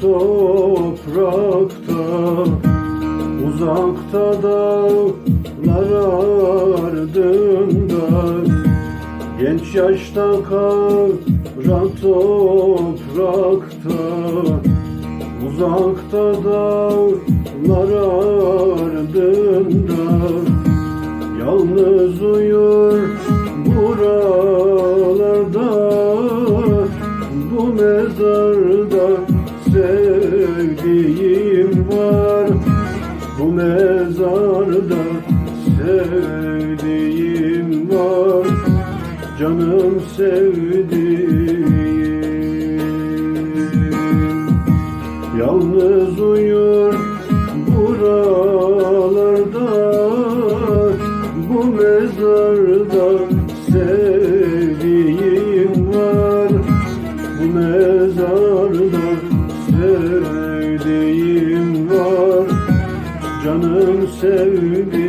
toprakta Uzakta dağlar ardında Genç yaşta kara toprakta Uzakta dağlar ardında Yalnız uyur mezarda sevdiğim var Canım sevdiğim. Yalnız uyur buralarda Bu mezarda sevdiğim var Bu mezarda sevdiğim Canım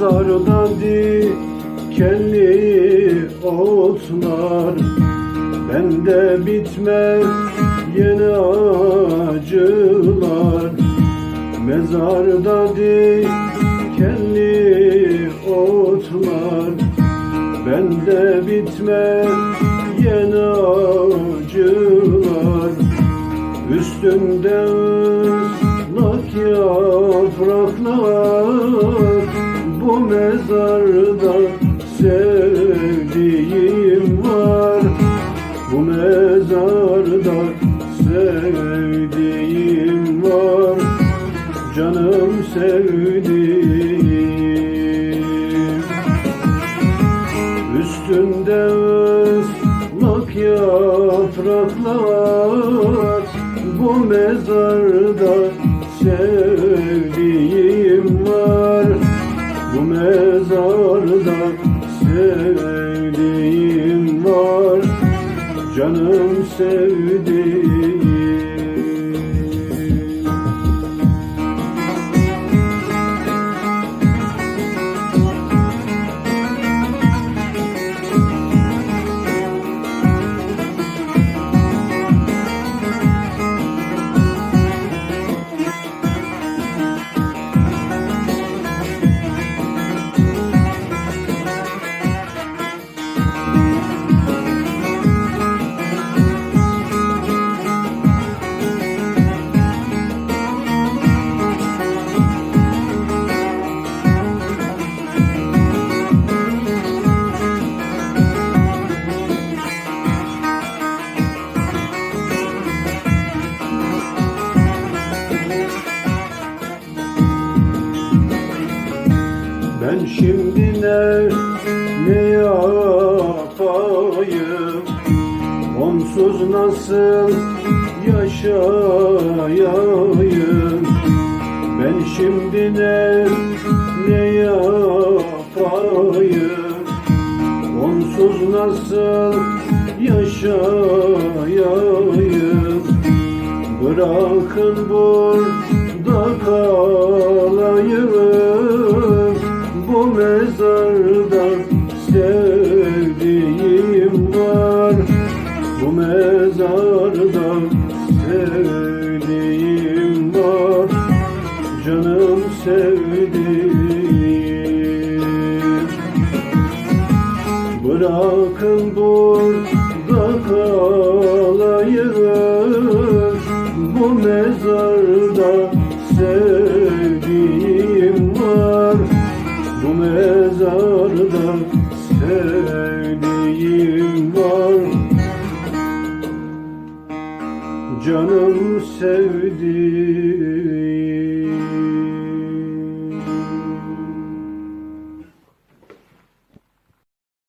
Mezarda dikenli otlar. Bende bitmez yeni acılar. Mezarda dikenli otlar. Bende bitmez yeni acılar. Üstünde ıslak yapraklar mezarda sevdiğim var. Bu mezarda sevdiğim var. Canım sevdiğim. Üstünde ıslak yapraklar. Bu mezarda Ben şimdi ne, ne yapayım? Onsuz nasıl yaşayayım? Ben şimdi ne, ne yapayım? Onsuz nasıl yaşayayım? Bırakın burada kalayım mezarda sevdiğim var. Bu mezarda sevdiğim var. Canım sevdiğim. Bırakın burada kalayım. Bu mezarda sevdiğim mezarda sevdiğim var. Canım sevdiğim